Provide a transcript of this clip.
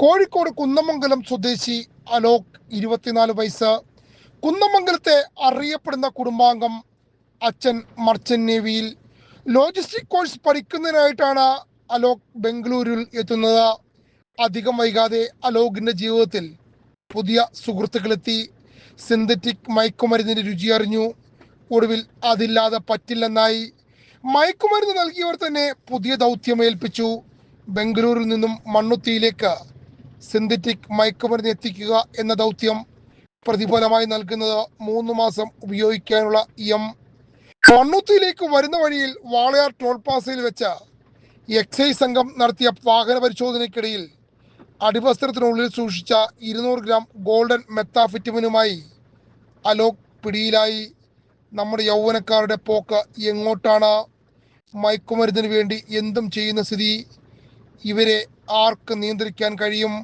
കോഴിക്കോട് കുന്നമംഗലം സ്വദേശി അലോക് ഇരുപത്തിനാല് വയസ്സ്. കുന്നമംഗലത്തെ അറിയപ്പെടുന്ന കുടുംബാംഗം അച്ഛൻ മർച്ചൻ നേവിയിൽ. ലോജിസ്റ്റിക് കോഴ്സ് പഠിക്കുന്നതിനായിട്ടാണ് അലോക് ബംഗളൂരുവിൽ എത്തുന്നത്. അധികം വൈകാതെ അലോകിന്റെ ജീവിതത്തിൽ പുതിയ സുഹൃത്തുക്കളെത്തി. സിന്തറ്റിക് മയക്കുമരുന്നിന്റെ രുചി അറിഞ്ഞു. ഒടുവിൽ അതില്ലാതെ പറ്റില്ലെന്നായി. മയക്കുമരുന്ന് നൽകിയവർ തന്നെ പുതിയ ദൗത്യം ഏൽപ്പിച്ചു. ബംഗളൂരിൽ നിന്നും മണ്ണുത്തിയിലേക്ക് സിന്തറ്റിക് മയക്കുമരുന്ന് എത്തിക്കുക എന്ന ദൗത്യം പ്രതിഫലമായി നൽകുന്നത് മൂന്ന് മാസം ഉപയോഗിക്കാനുള്ള എം. മണ്ണുത്തിയിലേക്ക് വരുന്ന വഴിയിൽ വാളയാർ ടോൾ പാസയിൽ വെച്ച എക്സൈസ് സംഘം നടത്തിയ വാഹന പരിശോധനയ്ക്കിടയിൽ അടിവസ്ത്രത്തിനുള്ളിൽ സൂക്ഷിച്ച ഇരുന്നൂറ് ഗ്രാം ഗോൾഡൻ മെത്താഫിറ്റമിനുമായി അലോക് പിടിയിലായി. നമ്മുടെ യൗവനക്കാരുടെ പോക്ക് എങ്ങോട്ടാണ്? മയക്കുമരുന്നിന് വേണ്ടി എന്തും ചെയ്യുന്ന സ്ഥിതി ഇവരെ ആർക്ക് നിയന്ത്രിക്കാൻ കഴിയും?